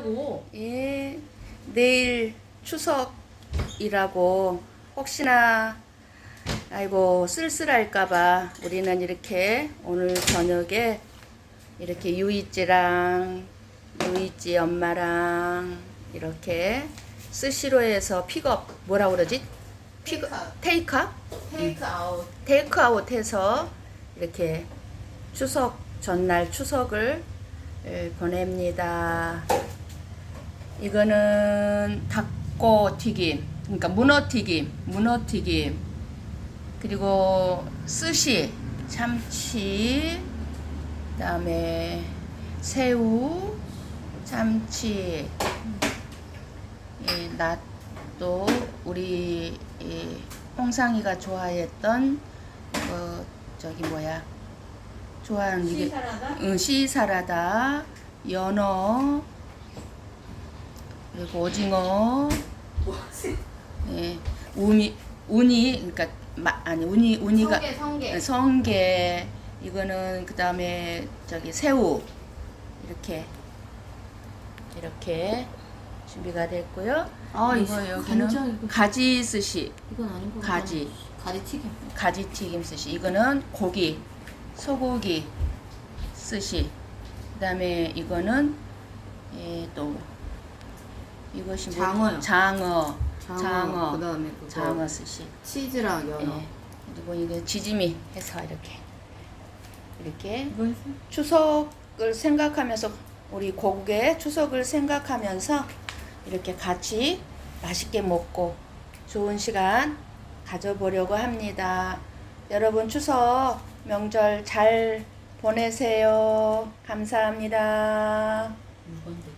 하고 예, 내일 추석이라고 혹시나 아이고 쓸쓸할까봐 우리는 이렇게 오늘 저녁에 이렇게 유이찌랑 유이찌 엄마랑 이렇게 스시로에서 픽업 뭐라 그러지? 픽업 테이크아웃? 테이크 아웃 테이크아웃 해서 이렇게 추석 전날 추석을 예, 보냅니다. 이거는 닭고 튀김, 그러니까 문어 튀김, 문어 튀김, 그리고 스시, 참치, 그 다음에 새우, 참치, 이 낫도 우리 이 홍상이가 좋아했던 그 저기 뭐야? 좋아하는 이게 시사라다? 응, 시사라다, 연어, 그리고 오징어? 예, 우미, 우니, 그러니까 마, 아니 우니 우니가 성게 성게 성게, 이거는 그 다음에 저기 새우 이렇게 이렇게 준비가 됐고요. 아, 이거 이거 여기는 간장 이거. 가지 스시, 이건 아닌 거 가지. 가지 튀김 가지 튀김 스시. 이거는 고기, 소고기 스시. 그다음에 이거는 예, 또 이것이 뭐- 장어요. 장어, 장어, 그다음에 그거 장어 스시. 치즈랑 연어 예. 그리고 이게 지짐이 해서 이렇게 이렇게? 추석을 생각하면서 우리 고국의 추석을 생각하면서 이렇게 같이 맛있게 먹고 좋은 시간 가져보려고 합니다. 여러분 추석 명절 잘 보내세요. 감사합니다. 이건데